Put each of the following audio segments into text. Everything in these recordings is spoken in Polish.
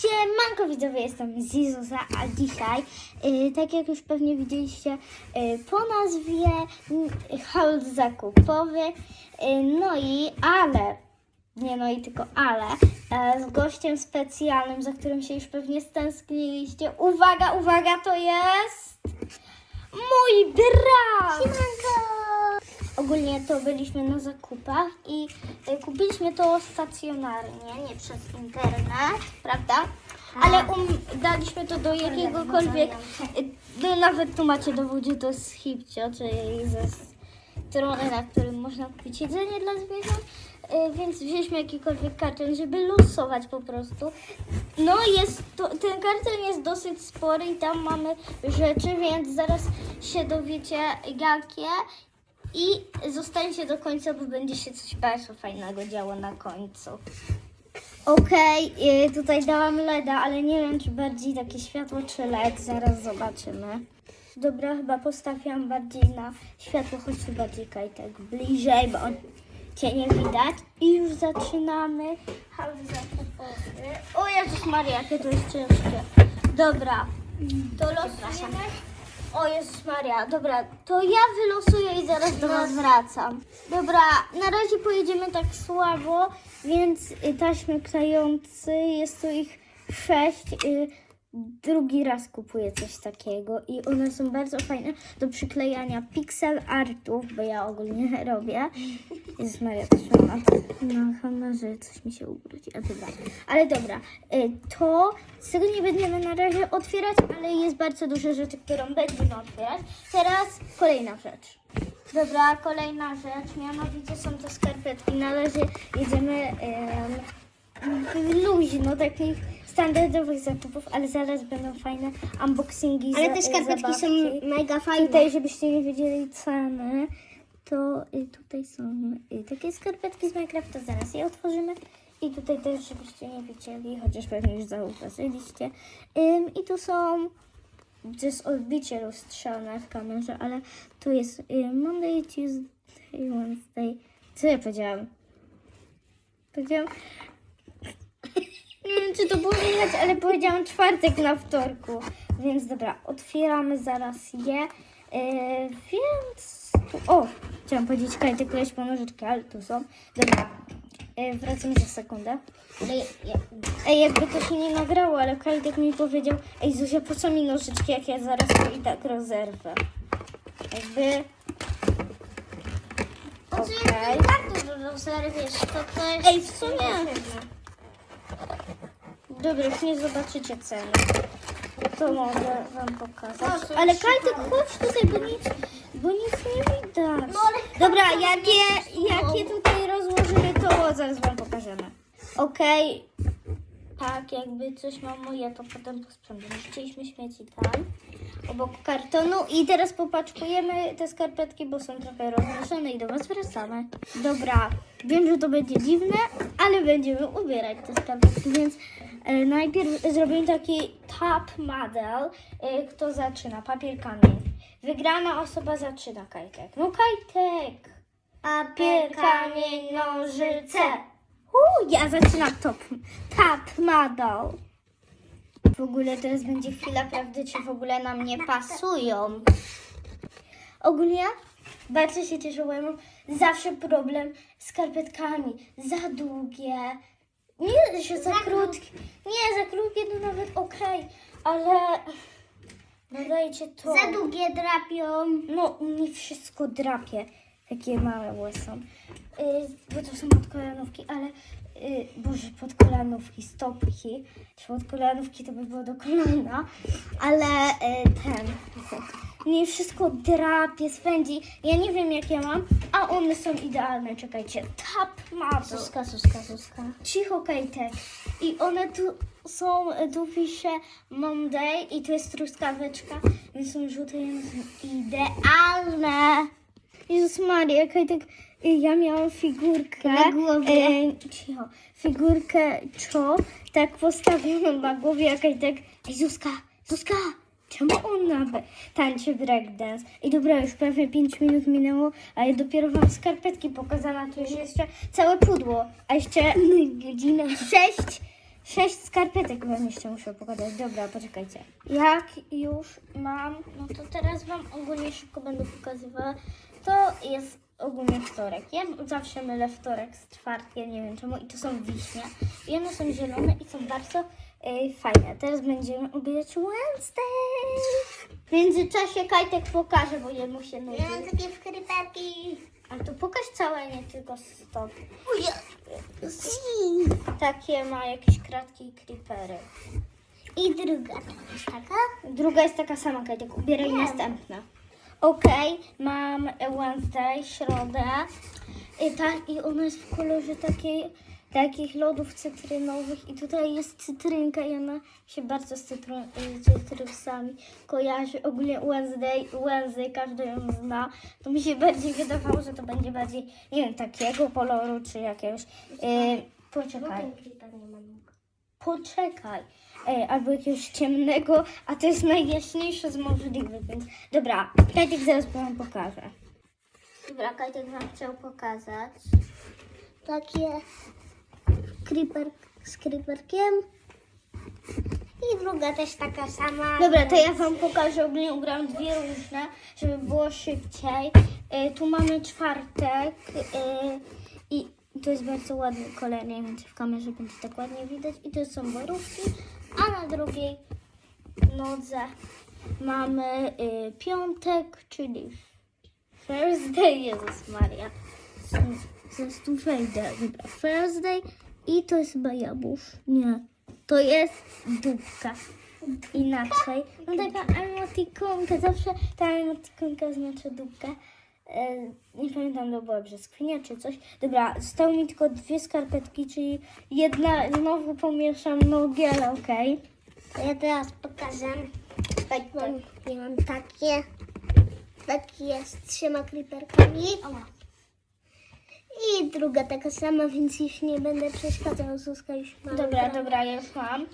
Siemanko widzowie, jestem Zizusa, a dzisiaj, y, tak jak już pewnie widzieliście, y, po nazwie y, haul zakupowy, y, no i ale, nie no i tylko ale, e, z gościem specjalnym, za którym się już pewnie stęskniliście. Uwaga, uwaga, to jest mój brat! Ogólnie to byliśmy na zakupach i y, kupiliśmy to stacjonarnie, nie przez internet, prawda? Ale um, daliśmy to do jakiegokolwiek, y, no nawet tu macie dowód, że to jest hipcio, czyli ze strony, na którym można kupić jedzenie dla zwierząt. Y, Więc wzięliśmy jakikolwiek karton, żeby losować po prostu. No jest to, ten karton jest dosyć spory i tam mamy rzeczy, więc zaraz się dowiecie jakie. I zostańcie do końca, bo będzie się coś bardzo fajnego działo na końcu. Okej, y, tutaj dałam LEDa, ale nie wiem, czy bardziej takie światło, czy LED. Zaraz zobaczymy. Dobra, chyba postawiłam bardziej na światło, choć bardziej kajtek bliżej, bo on cię nie widać. I już zaczynamy. O Jezus Maria, jakie to jest ciężkie. Dobra, to losujemy. O Jezus Maria, dobra, to ja wylosuję i zaraz do Was wracam. Dobra, na razie pojedziemy tak słabo, więc y, taśmy klejący, jest tu ich sześć. Drugi raz kupuję coś takiego i one są bardzo fajne do przyklejania pixel artów, bo ja ogólnie robię. Jezus Maria, też mam na kamerze, coś mi się ubrudzi. A dobra. Ale dobra, y, to z tego nie będziemy na razie otwierać, ale jest bardzo dużo rzeczy, którą będziemy otwierać. Teraz kolejna rzecz. Dobra, kolejna rzecz, mianowicie są to skarpetki. Na razie jedziemy em, luźno, takich standardowych zakupów, ale zaraz będą fajne unboxingi. Ale za- te skarpetki są zabawki. mega fajne. Tutaj, żebyście nie wiedzieli ceny, to y, tutaj są y, takie skarpetki z Minecrafta, zaraz je otworzymy. I tutaj też, żebyście nie widzieli, chociaż pewnie już zauważyliście. Ym, I tu są, to jest odbicie lustrzane w kamerze, ale tu jest y, Monday, Tuesday, Wednesday. Co ja powiedziałam? Powiedziałam... Nie wiem, czy to było widać, ale powiedziałam czwartek na wtorku. Więc dobra, otwieramy zaraz je. Yy, więc o, chciałam powiedzieć kajtek leś po nożyczkę, ale tu są. Dobra, yy, wracamy za sekundę. Ej, jakby to się nie nagrało, ale Kajtek mi powiedział, ej Zuzia, po co mi nożyczki, jak ja zaraz to i tak rozerwę. Jakby... Okej. okay. tak dużo rozerwiesz? To też... Ej, w sumie... Dobra, już nie zobaczycie ceny. To mogę wam pokazać. Ale. Kajtek, chodź tutaj, bo nic, bo nic nie widać. No, Dobra, jakie, jakie tutaj rozłożymy, to zaraz wam pokażemy. Okej. Tak, jakby coś mamuje, to potem posprzątamy. Chcieliśmy śmieci tam, obok kartonu. I teraz popaczkujemy te skarpetki, bo są trochę rozruszone i do was wracamy. Dobra, wiem, że to będzie dziwne, ale będziemy ubierać te skarpetki, więc najpierw zrobimy taki top model. E, kto zaczyna? Papier, kamień. Wygrana osoba zaczyna, Kajtek. No Kajtek! Papier, kamień, nożyce. Uuu, ja zaczynam top, top model. W ogóle teraz będzie chwila prawdy, czy w ogóle nam nie pasują. Ogólnie bardzo się mam zawsze problem z skarpetkami. Za długie. Nie, że za, krótkie. Nie, za krótkie to nawet okej, ale dodajcie to. Za długie drapią. No, mi wszystko drapie. Takie małe łysą. Yy, bo to są podkolanówki, ale... Yy, Boże, podkolanówki, stopki. Czy podkolanówki to by było do kolana. Ale yy, ten... Mnie wszystko drapie, spędzi. Ja nie wiem, jak ja mam, a one są idealne. Czekajcie. Tap model. Suska, suska, suska. Cicho, Kajtek. I one tu są, tu pisze Monday i tu jest truskaweczka, więc są żółte i są idealne. Jezus Maria, Kajtek, ja miałam figurkę. Na głowie. e, cicho. Figurkę Cho, tak postawioną na głowie, a Kajtek, ej Zuzka, Zuzka, czemu ona tańczy breakdance? I dobra, już prawie 5 minut minęło, a ja dopiero wam skarpetki pokazana, to już jeszcze całe pudło, a jeszcze godzina 6 sześć skarpetek wam jeszcze muszę pokazać. Dobra, poczekajcie. Jak już mam, no to teraz wam ogólnie szybko będę pokazywała. To jest ogólnie wtorek. Ja zawsze mylę wtorek z czwartkiem, nie wiem czemu. I to są wiśnie. I one są zielone i są bardzo e, fajne. Teraz będziemy ubierać Wednesday. W międzyczasie Kajtek pokaże, bo jemu się nudzi. Ja mam takie skrypaki. Ale to pokaż całe, nie tylko stop. Takie ma jakieś kratki i creepery. I druga to jest taka. Druga jest taka sama, Kajtek. Ubieraj Wiem. następna. Okej, mam Wednesday, środę. I, ta, I ona jest w kolorze takiej, takich lodów cytrynowych. I tutaj jest cytrynka i ona się bardzo z cytru- z cytrusami kojarzy. Ogólnie Wednesday, Wednesday, każdy ją zna. To mi się bardziej wydawało, że to będzie bardziej, nie wiem, takiego koloru, czy jakiegoś... Yy, poczekaj. Poczekaj. Ej, albo jakiegoś ciemnego, a to jest najjaśniejsze z możliwych, więc dobra, Kajtek zaraz wam pokażę. Dobra, Kajtek wam chciał pokazać. Takie creeper z creeperkiem. I druga też taka sama. Dobra, to ja wam pokażę, ogólnie ugrałam dwie różne, żeby było szybciej. E, tu mamy czwartek e, i to jest bardzo ładny kolor, nie wiem czy w kamerze będzie tak ładnie widać. I to są borówki, a na drugiej nodze mamy e, piątek, czyli Thursday, Jezus Maria. Zaraz tu wejdę. Dobra, Thursday i to jest chyba jabłusz. Nie, to jest dupka. Inaczej. No taka emotikonka, zawsze ta emotikonka znaczy dupkę. E, nie pamiętam, to była brzoskwinia czy coś. Dobra, zostały mi tylko dwie skarpetki, czyli jedna, znowu pomieszam nogi, ale okej. To ja teraz pokażę. Tak, mam, ja mam takie. Takie z trzema creeperkami. I druga taka sama, więc już nie będę przeszkadzał. Zuzka już ma. Dobra, dobra, ja już mam.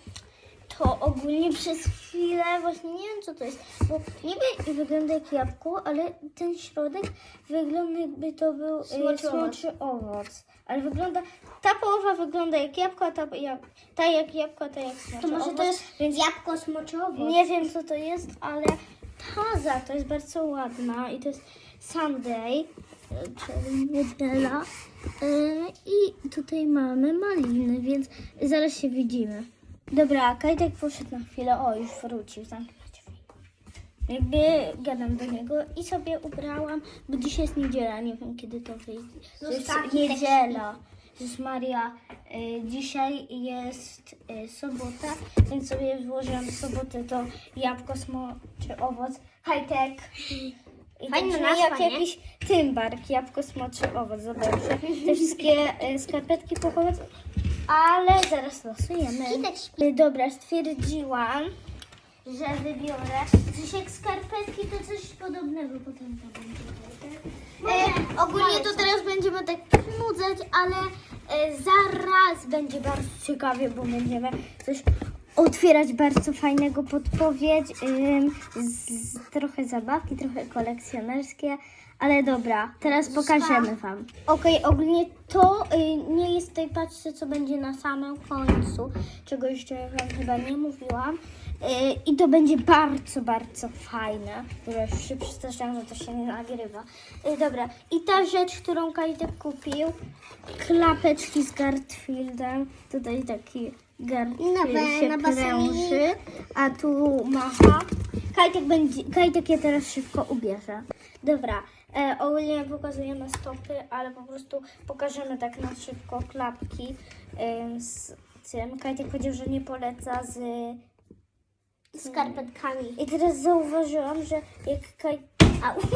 To ogólnie przez chwilę właśnie nie wiem co to jest, bo niby wygląda jak jabłko, ale ten środek wygląda jakby to był Smoczy smoczy owoc. Ale wygląda, ta połowa wygląda jak jabłko, a ta, jak, ta jak jabłko, a ta jak smoczy To może owoc. to jest Więc jabłko smoczowe. nie wiem co to jest, ale taza to jest bardzo ładna i to jest Sunday, czyli niedziela. E, I tutaj mamy maliny, więc zaraz się widzimy. Dobra, Kajtek poszedł na chwilę. O, już wrócił. Zamknąć drzwi. Jakby gadam do niego i sobie ubrałam, bo dzisiaj jest niedziela, nie wiem kiedy to wyjdzie. To jest Zostawi niedziela. Jezus Maria, y, dzisiaj jest y, sobota, więc sobie włożyłam w sobotę to jabłko, smoczy owoc, high-tech. I Fajna nazwa, jak nie? jakiś tymbark, jabłko, smoczy owoc, zobaczcie. Te wszystkie y, skarpetki pochodzą, ale zaraz losujemy. Tak Y, Dobra, stwierdziłam, że wybiorę coś jak skarpetki, to coś podobnego potem to będzie. E, ogólnie to teraz będziemy tak nudzać, ale e, zaraz będzie bardzo ciekawie, bo będziemy coś otwierać bardzo fajnego podpowiedź. ym, z, trochę zabawki, trochę kolekcjonerskie. Ale dobra, teraz pokażemy Wam. Okej, ogólnie to y, nie jest w tej paczce, co będzie na samym końcu, czego jeszcze Wam chyba nie mówiłam. Y, I to będzie bardzo, bardzo fajne. Dobra, już się przestraszyłam, że to się nie nagrywa. Y, dobra, i ta rzecz, którą Kajtek kupił, klapeczki z Garfieldem. Tutaj taki Garfield Nowe, się na basenie. kręży, a tu macha. Kajtek, będzie, Kajtek je teraz szybko ubierze. Dobra, e, ogólnie pokazujemy stopy, ale po prostu pokażemy tak na szybko klapki e, z tym. Kajtek powiedział, że nie poleca z... skarpetkami. I teraz zauważyłam, że jak Kaj... Au.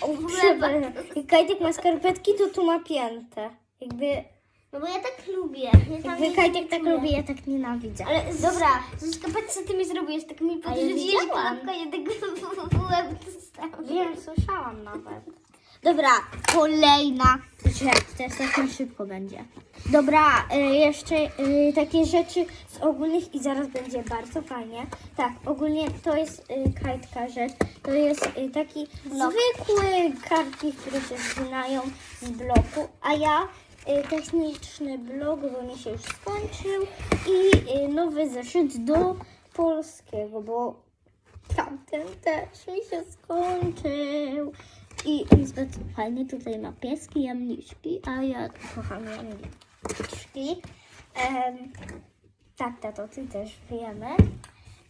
O, przepraszam. Jak Kajtek ma skarpetki, to tu ma piętę. Jakby, No bo ja tak lubię. Ja tam jakby Kajtek tak lubi, ja tak nienawidzę. Ale dobra, Zuzka, patrz co ty mi zrobiłeś, tak mi ja podrzuciłeś klapkę, ja dostałam. Wiem, słyszałam nawet. Dobra, kolejna rzecz. Teraz tak na szybko będzie. Dobra, y, jeszcze y, takie rzeczy z ogólnych i zaraz będzie bardzo fajnie. Tak, ogólnie to jest y, kajtka rzecz. To jest y, taki Blok. zwykły kartki, które się zginają z bloku, a ja y, techniczny blog, bo mi się już skończył i y, nowy zeszyt do polskiego, bo tamten też mi się skończył. I on jest bardzo fajny. Tutaj ma pieski, jamniczki, a ja kocham jamniczki. Em, tak, tato, ty też wiemy.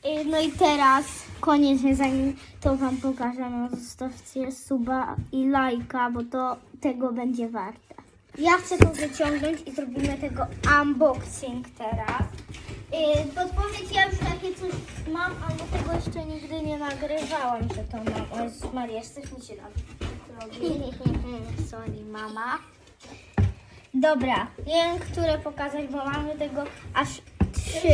Y, No i teraz koniecznie zanim to wam pokażę, no zostawcie suba i lajka, bo to tego będzie warte. Ja chcę to wyciągnąć i zrobimy tego unboxing teraz. Y, Podpowiedź, ja już takie coś mam, ale tego jeszcze nigdy nie nagrywałam, że to mam. O Jezus Maria, coś mi się robi. Sorry, mama. Dobra, wiem, które pokazać, bo mamy tego aż trzy.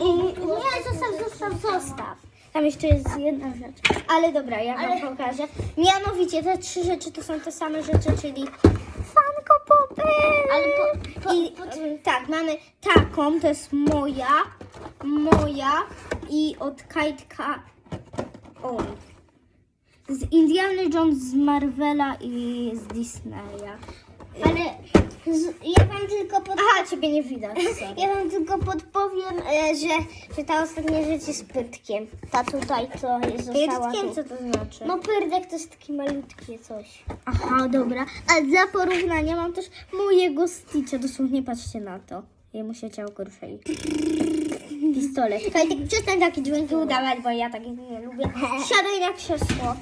I nie, zostaw, zostaw, zostaw. Tam jeszcze jest jedna rzecz. Ale dobra, ja wam Ale- pokażę. Mianowicie te trzy rzeczy to są te same rzeczy, czyli Funko Popy. Ale po- po- I po- y, tak, mamy taką, to jest moja, moja i od Kajtka on. Z Indiana Jones z Marvela i z Disneya. Ale ja wam tylko pod... Aha, ciebie nie widać. Ja wam tylko podpowiem, e, że, że ta ostatnia rzecz jest pytkiem. Ta tutaj, co jest została Pytkiem, tu. co to znaczy? No pyrdek to jest takie malutkie coś. Aha, dobra. A dla porównania mam też mojego Stitcha. Dosłownie patrzcie na to. Jemu się ciałko rusza i pistolet. Kajtek, przestań takie dźwięki udawać, bo ja takich nie lubię. Siadaj na krzesło.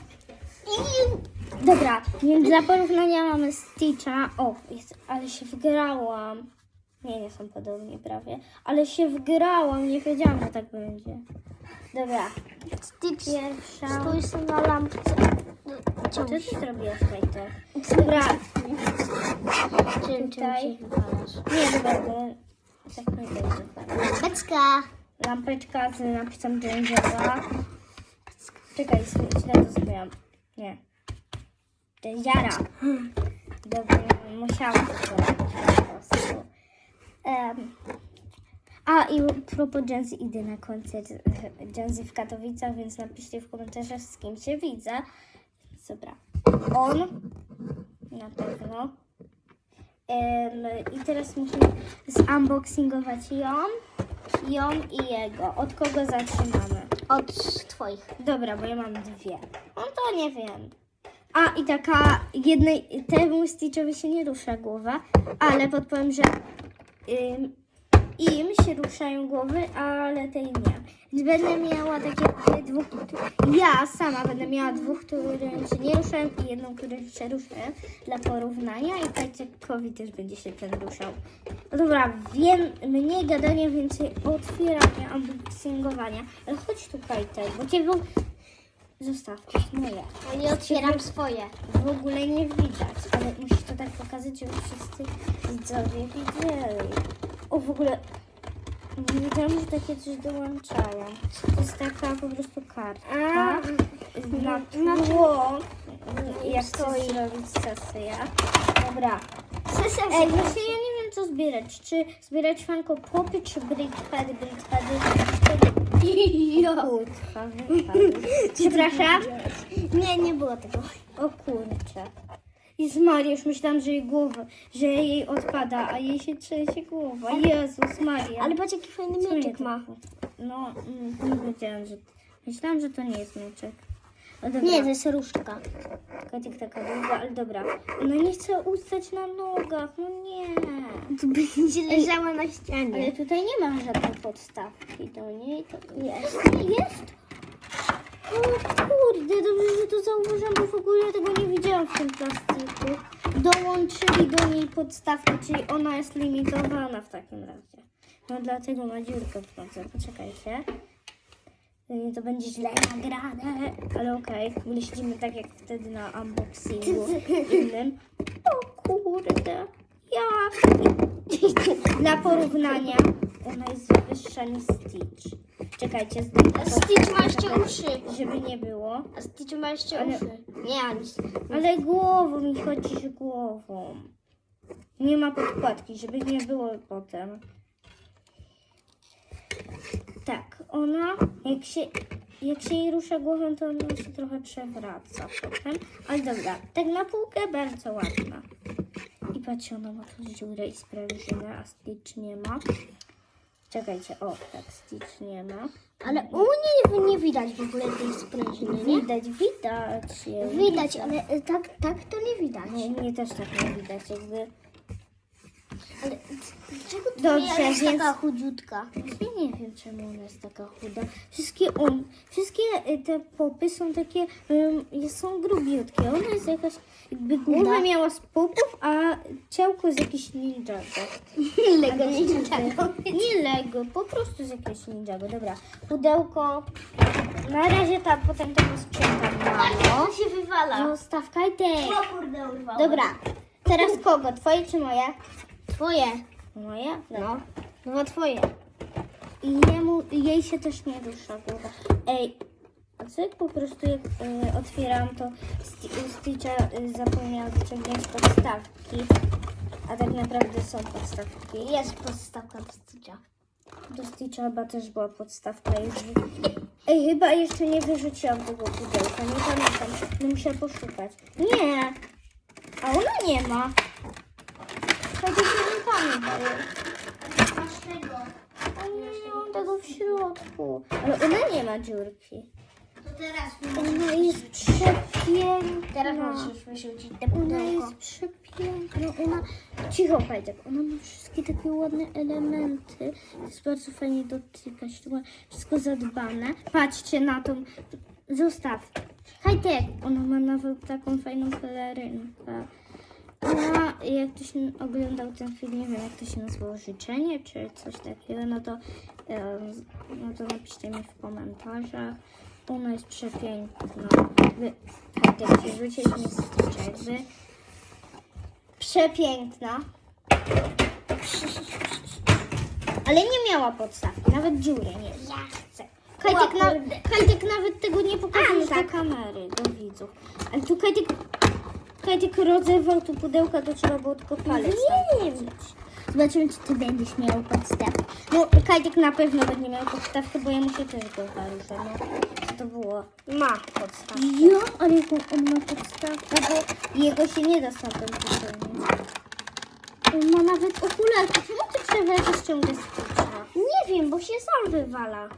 I... Dobra, więc dla porównania mamy Stitcha. O, jest, ale się wgrałam. Nie, nie są podobnie prawie. Ale się wgrałam, nie wiedziałam, że tak będzie. Dobra, Stitch, pierwsza. stój sobie na lampce. Co ty zrobiłaś, Kajtek? Dobra, Czym, czym Tutaj. Nie, dobra, bo tak nie będzie. Lampeczka. Lampeczka z napisem Dangera. Czekaj, źle to zrobiłam. Nie. Dangera. Dobra, musiałam to a i propos Jazzy idę na koncert Jazzy w Katowicach, więc napiszcie w komentarzach z kim się widzę. Dobra. On na pewno. Em, I teraz musimy zunboxingować ją, ją i jego. Od kogo zaczynamy? Od twoich. Dobra, bo ja mam dwie. No to nie wiem. A i taka jednej, temu Stitchowi się nie rusza głowa, ale podpowiem, że ym, im się ruszają głowy, ale tej nie. Więc będę miała takie dwóch, ja sama będę miała dwóch, które się nie ruszają i jedną, które się ruszają dla porównania i Kajciekowi też będzie się ten ruszał. No dobra, wiem, mniej gadania, więcej otwierania, unboxingowania. Ale chodź tu Kajtek, bo cię w... Zostaw, to jest moje. Ja nie otwieram swoje. W ogóle nie widać, ale musisz to tak pokazać, żeby wszyscy widzowie widzieli. O, w ogóle nie wiedziałam, że takie coś dołączają. To jest taka po prostu kartka na tło. Jak chcesz zrobić sesję. Dobra. Ej, właśnie ja nie wiem co zbierać. Czy zbierać fanko popy, czy brickpady, brickpady, Kurka, wypadły. Przepraszam? Nie, nie było tego. O kurczę. I z Mariusz myślałam, że jej głowa, że jej odpada, a jej się trzęsie głowa. Jezus Maria. Ale patrz jaki fajny Co mieczek ma. No, mm, nie wiedziałam, że... Myślałam, że to nie jest mieczek. No. Nie, to jest różdżka. Katik taka długa, ale dobra. Ona nie chce ustać na nogach, no nie. Tu będzie leżała na ścianie. Ale tutaj nie ma żadnej podstawki do niej. To jest. Jest? O kurde, dobrze, że to zauważyłam, bo w ogóle tego nie widziałam w tym plastiku. Dołączyli do niej podstawkę, czyli ona jest limitowana w takim razie. No dlatego ma dziurkę w nodze. Poczekajcie. Y, To będzie źle nagrane, ale okej. Okay. Siedzimy tak jak wtedy na unboxingu innym. O kurde. Ja. Dla porównania ona jest wyższa niż Stitch. Czekajcie, zdejmę Stitch ma jeszcze uszy. żeby nie było. A Stitch ma jeszcze Ale- uszy. Nie, ani Ale głową mi chodzi głową. Nie ma podkładki, żeby nie było potem. Tak, ona, jak się, jak się jej rusza głową, to ona się trochę przewraca potem. Ale dobra, tak na półkę bardzo ładna. I patrzcie, ona ma tu dziurę i sprężynę, a Stitch nie ma. Czekajcie, o, tak, Stitch nie ma. Ale u mnie nie widać w ogóle tej sprężyny, nie? Widać, widać. je. Widać, ale y, tak, tak to nie widać. Nie, mnie też tak nie widać, jakby... Ale dlaczego Dobrze, jest więc- taka chudziutka? Ja nie wiem, czemu ona jest taka chuda. Wszystkie, um, wszystkie y, te popy są takie, um, są grubiutkie. Ona jest jakaś, jakby głowę miała z popów, a ciałko jest jakieś ninjago. Lego Ninjago. Nie Lego, po prostu z jakiegoś ninjago. Dobra, pudełko. Na razie tam, potem tego sprzątam. Mamo. To się wywala. Zostaw kajtek. O kurde, urwało. Dobra, teraz kogo? Twoje czy moje? Twoje. Moje? No. No twoje. I jemu, jej się też nie rusza głowa. Ej, a co jak po prostu jak y, otwieram to Sti- Stitcha y, zapomniała wyciągnąć podstawki, a tak naprawdę są podstawki. Jest podstawka do stycia. Do Stitcha chyba też była podstawka. Już... Ej, chyba jeszcze nie wyrzuciłam tego pudełka, nie pamiętam. No muszę poszukać. Nie, a ona nie ma. Tak się. Masz tego. A nie mam tego w środku. Ale ona nie ma dziurki. To teraz Ona jest przepiękna. Teraz możesz wyrzucić te Ona pudełko. jest przepiękna. Ona... Cicho, Kajtek. Ona ma wszystkie takie ładne elementy. Jest bardzo fajnie dotykać. Tu ma wszystko zadbane. Patrzcie na tą... Zostaw. Kajtek. Ona ma nawet taką fajną pelerynkę. A jak ktoś oglądał ten film, nie wiem jak to się nazywało, życzenie czy coś takiego, no to, em, no to napiszcie mi w komentarzach. Ona jest przepiękna. Wy, tak, jak przerzuciliśmy z jakby. Przepiękna. Ale nie miała podstawki, nawet dziury nie. Ja chcę. Kajtek, na, Kajtek nawet tego nie pokazuje A, tak. do kamery, do widzów. Ale tu Kajtek, Kajtek rozerwał tu pudełka, to trzeba było tylko palec Nie włożyć. Zobaczymy, czy ty będziesz miał podstawkę. No, Kajtek na pewno będzie miał podstawkę, bo ja mu się też go. No, co to było? Ma podstawkę. Ja, ale jaką on ma podstawkę, bo jego się nie da stamtąd wyciągnąć. On ma nawet okularki. Czemu ty przewracasz ciągle styczna? Nie wiem, bo się sam wywala.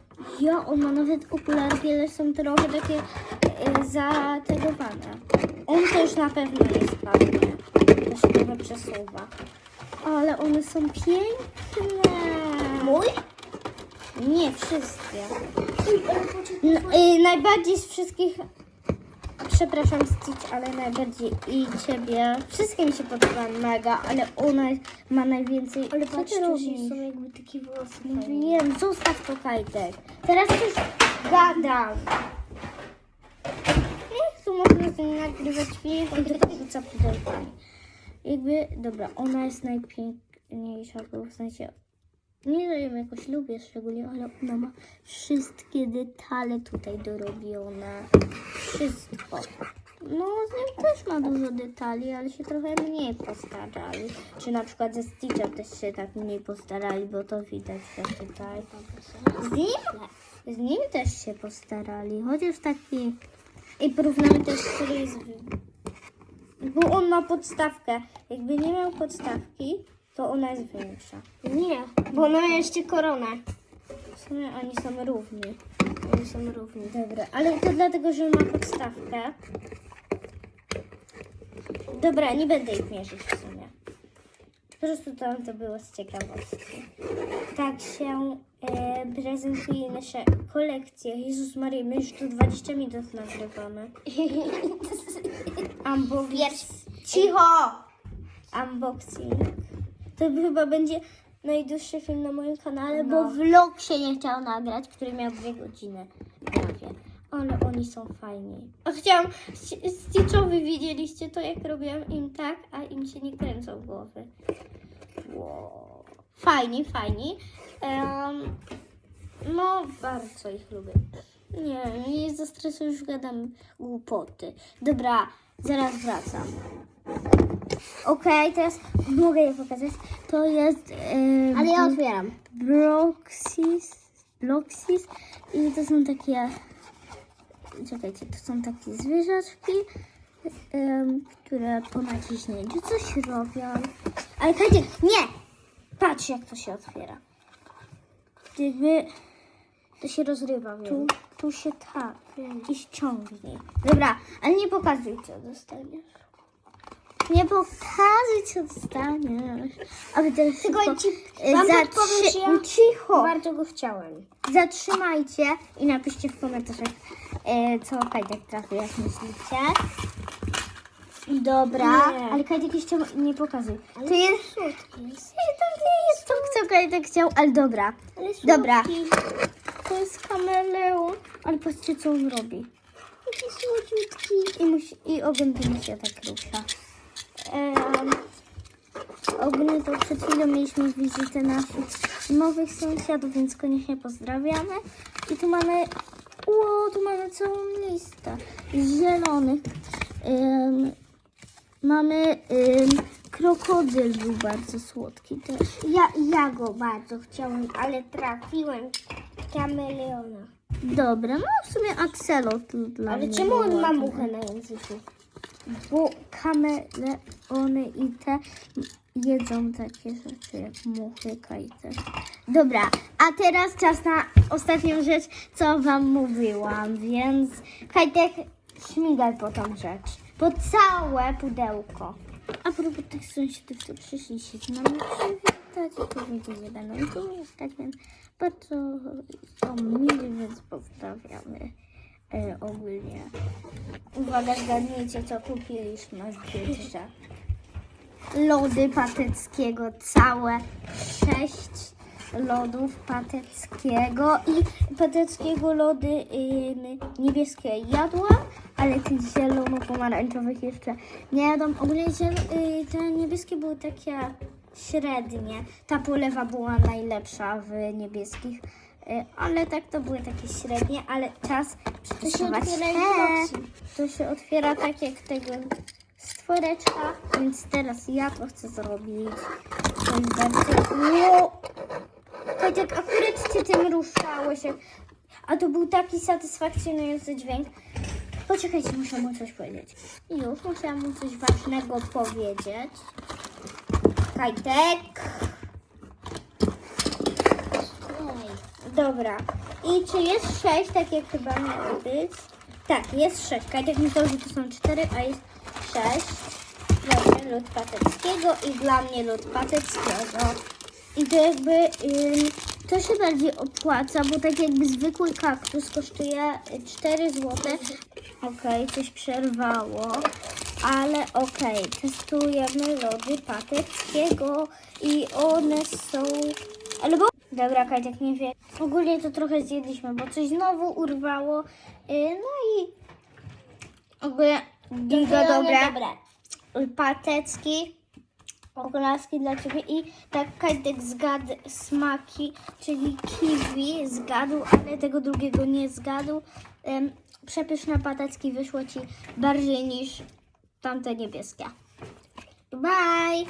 Ja, on ma nawet okularki, ale są trochę takie e, zategowane. On też na pewno jest ładny. To się trochę przesuwa. Ale one są piękne. Mój? Nie, wszystkie. Y, najbardziej z wszystkich, przepraszam Stitch, ale najbardziej i ciebie. Wszystkie mi się podobają mega, ale ona ma najwięcej. Ale Co ty robisz? są jakby takie włosy. Wiem, zostaw to kajtek. Teraz już gadam. Można z nim nagrywać film, tylko rzuca pudełkami. Jakby, dobra, ona jest najpiękniejsza, bo w sensie, nie że ją jakoś lubię szczególnie, ale ona ma wszystkie detale tutaj dorobione. Wszystko. No, z nim też ma dużo detali, ale się trochę mniej postarali. Czy na przykład ze Stitchem też się tak mniej postarali, bo to widać że tutaj. Z nim, z nim też się postarali, chociaż taki... I porównamy też, który jest... wy- Bo on ma podstawkę. Jakby nie miał podstawki, to ona jest większa. Nie, bo ona ma jeszcze koronę. W sumie oni są równi. Oni są równi, dobra. Ale to dlatego, że ma podstawkę. Dobra, nie będę ich mierzyć w sumie. Po prostu to, to było z ciekawości. Tak się e, prezentuje nasza kolekcja. Jezus Maria, my już tu 20 minut nagrywamy. Unboxing. Pierwszy. Cicho! Unboxing. To chyba będzie najdłuższy film na moim kanale, bo No. vlog się nie chciał nagrać, który miał dwie godziny prawie. Ale oni są fajni. A chciałam, Sti- Stitchowi widzieliście to, jak robiłam im tak, a im się nie kręcą głowy. Wow. Fajni, fajni. Em, no, bardzo ich lubię. Nie, nie ze stresu już gadam głupoty. Dobra, zaraz wracam. Okej, teraz mogę je pokazać. To jest Ale ja otwieram. Broxis, Bloxis i to są takie, czekajcie, to są takie zwierzaczki em, które po naciśnięciu coś robią. Ale Kajtek, nie! Patrz jak to się otwiera. Gdyby to się rozrywa, tu, tu się tak i ściągnij. Dobra, ale nie pokazuj co dostaniesz. Nie pokazuj co dostaniesz. Ale teraz Tylko szybko, ci e, wam zatrzy- ja Cicho! Bardzo go chciałem. Zatrzymajcie i napiszcie w komentarzach, e, co Kajtek trafił, jak myślicie. Dobra, Nie. ale Kajtek jeszcze nie pokazuj. Ale to jest... słodki to jest to, co Kajtek chciał, ale dobra. Ale słodki. Dobra. To jest kameleon, ale patrzcie, co on robi. Taki słodziutki. I, musi, i ogon tu się tak rusza. Um, ogólnie to przed chwilą mieliśmy wizytę naszych nowych sąsiadów, więc koniecznie pozdrawiamy. I tu mamy, o, tu mamy całą listę zielonych. Mamy um, krokodyl, był bardzo słodki też. Ja, ja go bardzo chciałem, ale trafiłem kameleona. Dobra, no w sumie akselot dla Ale mnie czemu on ma muchę na języku? Bo kameleony i te jedzą takie rzeczy jak muchy, kajte. Dobra, a teraz czas na ostatnią rzecz, co wam mówiłam, więc Kajtek, śmigaj po tą rzecz. Po całe pudełko. A propos tych sąsiadów, to przyszli się z nami przywitać i powiedzieć, że będą tu mieszkać, więc bardzo są mili, więc pozdrawiamy e, ogólnie. Uwaga, zgadnijcie, co kupiliśmy w biurze. Lody Pateckiego, całe sześć lodów Pateckiego i Pateckiego lody ym, niebieskie jadłam, ale tych zielono-pomarańczowych jeszcze nie jadłam. Ogólnie ziel- y, te niebieskie były takie średnie. Ta polewa była najlepsza w niebieskich. y, Ale tak to były takie średnie, ale czas przetestować jak te. To się otwiera tak jak tego stworeczka, więc teraz ja to chcę zrobić. To jest bardzo... Ło! Kajtek, akurat ty tym ruszałeś. jak- A to był taki satysfakcjonujący dźwięk. Poczekajcie, muszę mu coś powiedzieć. Już, musiałam mu coś ważnego powiedzieć. Kajtek. Dobra. I czy jest sześć, tak jak chyba miało być? Tak, jest sześć. Kajtek myślał, że to są cztery, a jest sześć. Dobra, lód pateckiego i dla mnie lód pateckiego. I to jakby ym, to się bardziej opłaca, bo tak jakby zwykły kaktus kosztuje y, 4 zł. Okej, coś przerwało, ale okej, testujemy lody pateckiego i one są... Ale bo... Dobra, Kajtek nie wie. Ogólnie to trochę zjedliśmy, bo coś znowu urwało. Y, no i ogólnie giga dobre. Patecki, oklaski dla Ciebie i tak Kajtek zgadł smaki, czyli kiwi zgadł, ale tego drugiego nie zgadł. Przepyszne patecki wyszło Ci bardziej niż tamte niebieskie. Bye!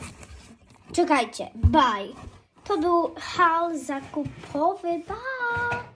Czekajcie, bye! To był haul zakupowy, bye!